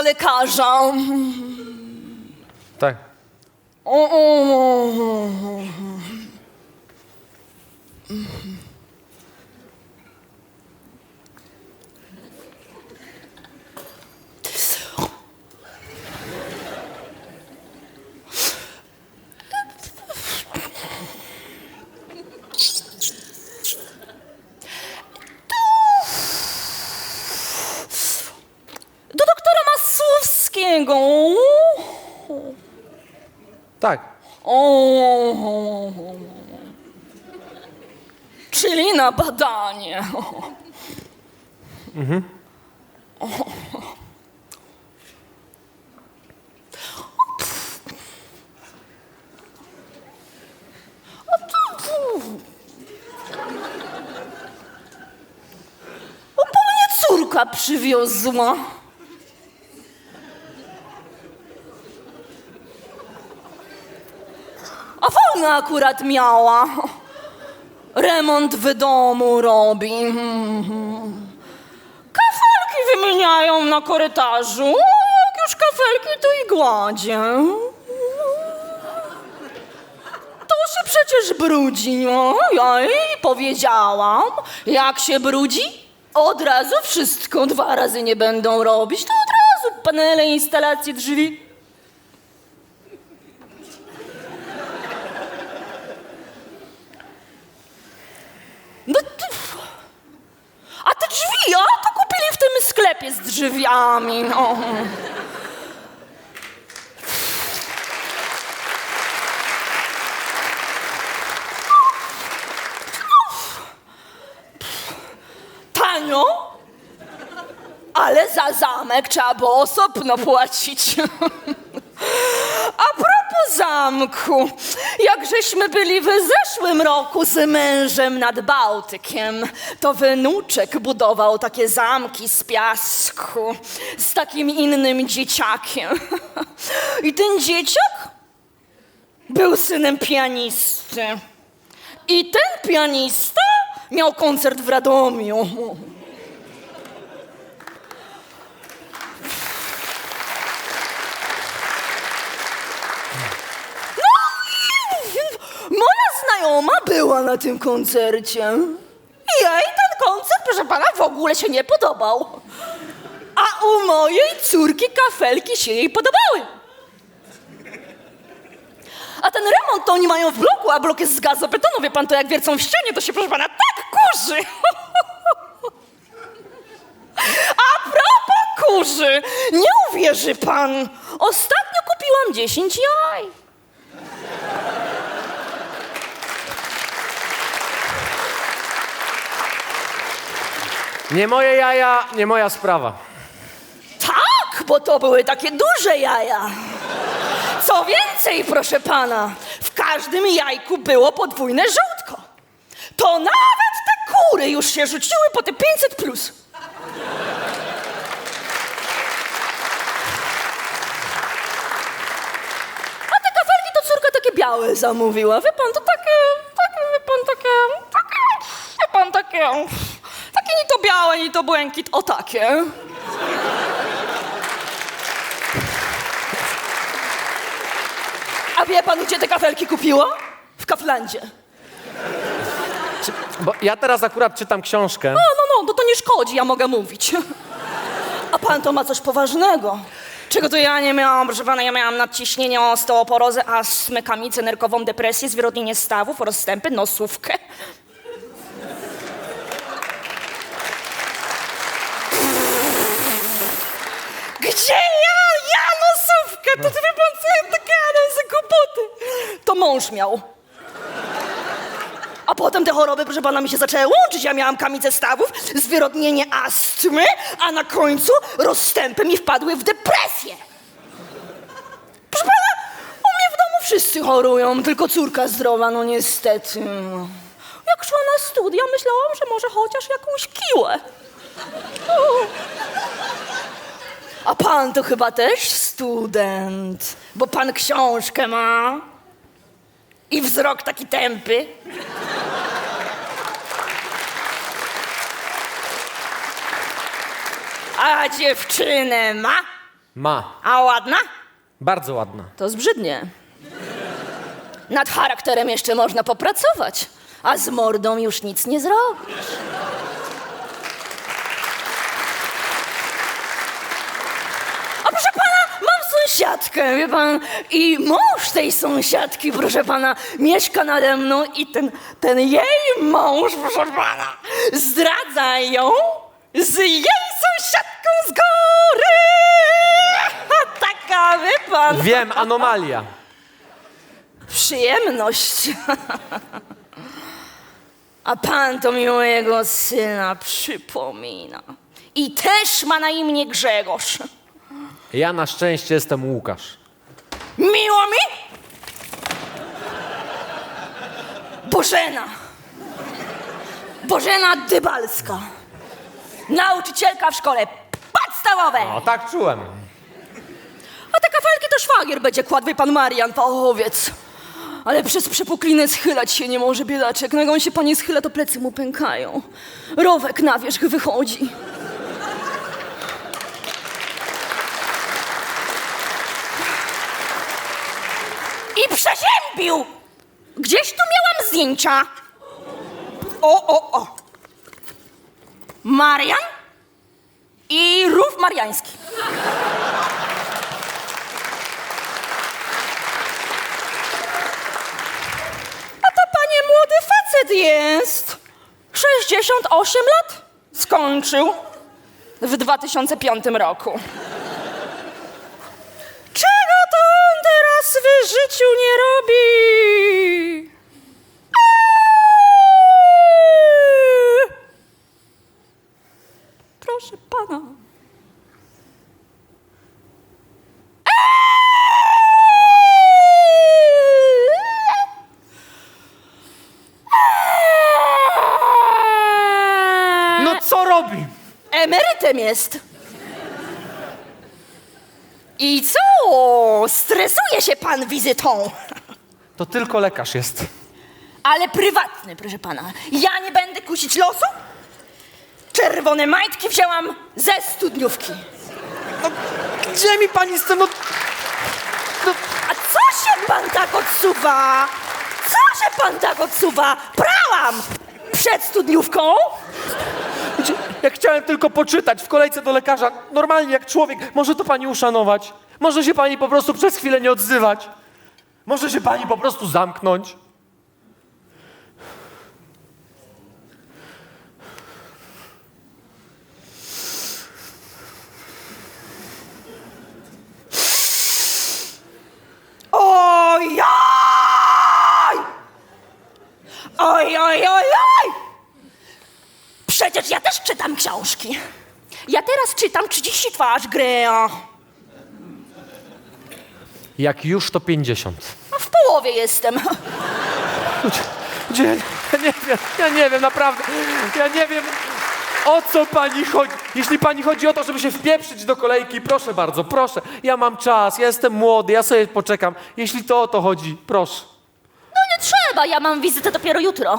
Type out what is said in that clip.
lekarza. Tak. O, o, o, o. Do doktora Masłowskiego. Tak. O, czyli na badanie. Mnie córka przywiozła. A wolna akurat miała. Remont w domu robi. Kafelki wymieniają na korytarzu. Jak już kafelki, to i gładzie. To się przecież brudzi. No, ja jej powiedziałam, jak się brudzi, od razu wszystko dwa razy nie będą robić. To od razu panele, instalacje drzwi. No ty... A te drzwi, a to kupili w tym sklepie z drzwiami, no. Tanio, ale za zamek trzeba było osobno płacić. Zamku, jak byli w zeszłym roku z mężem nad Bałtykiem, to wnuczek budował takie zamki z piasku z takim innym dzieciakiem. I ten dzieciak był synem pianisty. I ten pianista miał koncert w Radomiu. Moja znajoma była na tym koncercie. Jej ten koncert, proszę pana, w ogóle się nie podobał. A u mojej córki kafelki się jej podobały. A ten remont to oni mają w bloku, a blok jest z gazobetonu. Wie pan, to jak wiercą w ścianie, to się, proszę pana, tak kurzy. A propos kurzy, nie uwierzy pan. Ostatnio kupiłam 10 jaj. Nie moje jaja, nie moja sprawa. Tak, bo to były takie duże jaja. Co więcej, proszę pana, w każdym jajku było podwójne żółtko. To nawet te kury już się rzuciły po te 500 plus. A te kafelki to córka takie białe zamówiła. Wie pan, to takie, takie, wie pan, takie, takie, wie pan, takie, to białe, ni to błękit, o takie. A wie pan, gdzie te kafelki kupiła? W Kaflandzie. Czy, bo ja teraz akurat czytam książkę. No, no, no, no to nie szkodzi, ja mogę mówić. A pan to ma coś poważnego. Czego to ja nie miałam, proszę pana, ja miałam nadciśnienie, osteoporozę, astmę, kamicę nerkową, depresję, zwyrodnienie stawów, rozstępy, nosówkę. Gdzie ja? Ja nosówkę! To wie pan, co ja tak gadam za kłopoty. To mąż miał. A potem te choroby, proszę pana, mi się zaczęły łączyć. Ja miałam kamicę stawów, zwyrodnienie astmy, a na końcu rozstępy mi wpadły w depresję. Proszę pana, u mnie w domu wszyscy chorują, tylko córka zdrowa, no niestety. Jak szła na studia, myślałam, że może chociaż jakąś kiłę. A pan to chyba też student, bo pan książkę ma i wzrok taki tępy. A dziewczynę ma Ma. A ładna? Bardzo ładna. To zbrzydnie. Nad charakterem jeszcze można popracować, a z mordą już nic nie zrobisz. A proszę pana, mam sąsiadkę, wie pan, i mąż tej sąsiadki, proszę pana, mieszka nade mną i ten, ten jej mąż, proszę pana, zdradza ją z jej sąsiadką z góry. Taka, wie pan. Wiem, anomalia. Przyjemność. A pan to mi mojego syna przypomina. I też ma na imię Grzegorz. Ja na szczęście jestem Łukasz. Miło mi? Bożena. Bożena Dybalska. Nauczycielka w szkole podstawowej. O, tak czułem. A te kafelki to szwagier będzie kładł, wie pan Marian, fachowiec. Ale przez przepuklinę schylać się nie może, biedaczek. No jak on się pani schyla, to plecy mu pękają. Rowek na wierzch wychodzi. I Gdzieś tu miałam zdjęcia. O, o, o. Marian i rów mariański. A to panie młody facet jest. 68 lat? Skończył w 2005 roku. Czego to on teraz w życiu nie robi? Eee! Proszę pana. Eee! No co robi? Emerytem jest. I co? Stresuje się pan wizytą. To tylko lekarz jest. Ale prywatny, proszę pana. Ja nie będę kusić losu? Czerwone majtki wzięłam ze studniówki. Gdzie mi pani z tym... No... A co się pan tak odsuwa? Co się pan tak odsuwa? Prałam! Przed studniówką? Ja chciałem tylko poczytać w kolejce do lekarza. Normalnie jak człowiek. Może to pani uszanować. Może się pani po prostu przez chwilę nie odzywać. Może się pani po prostu zamknąć. Oj, oj! Oj, oj, oj, oj! Przecież ja też czytam książki. Ja teraz czytam 30 twarz Greya. Jak już to 50. A w połowie jestem. Gdzie? Gdzie? Ja nie wiem, ja nie wiem, naprawdę. Ja nie wiem, o co pani chodzi. Jeśli pani chodzi o to, żeby się wpieprzyć do kolejki, proszę bardzo, proszę. Ja mam czas, ja jestem młody, ja sobie poczekam. Jeśli to o to chodzi, proszę. No nie trzeba, ja mam wizytę dopiero jutro.